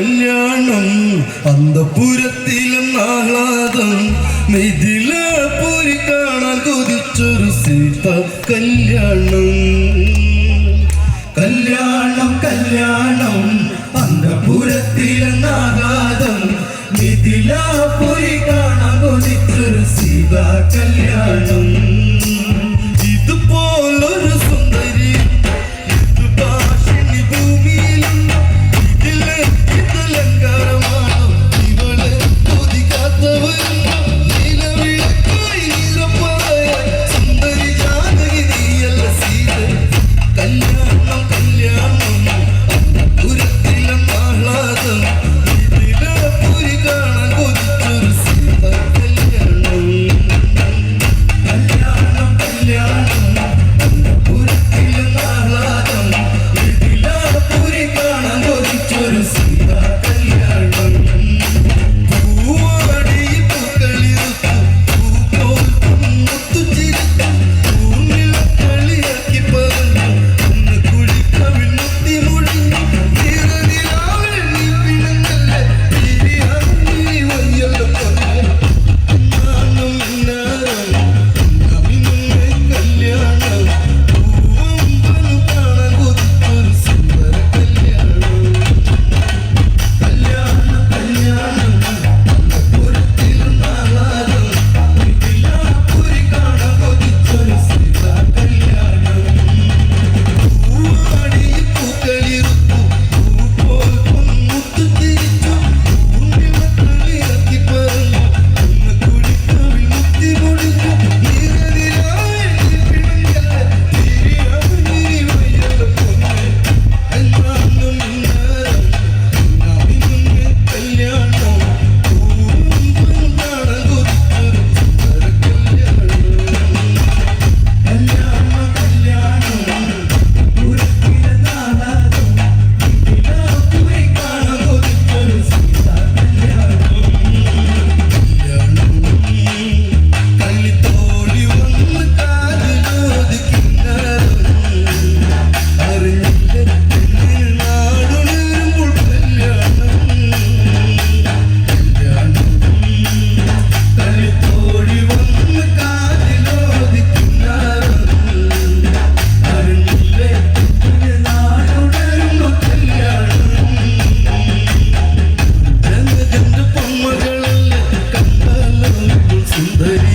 കല്യാണം അന്തപുരത്തിലെന്നാഹ്ലാദം മിഥിലപുരി കാണാൻ കൊതിച്ചൊരു സീത കല്യാണം. കല്യാണം കല്യാണം അന്തപുരത്തിലെന്നാഹ്ലാദം മിഥിലപുരി കാണാൻ കൊതിച്ചൊരു സീത കല്യാണം. സുന്ദരി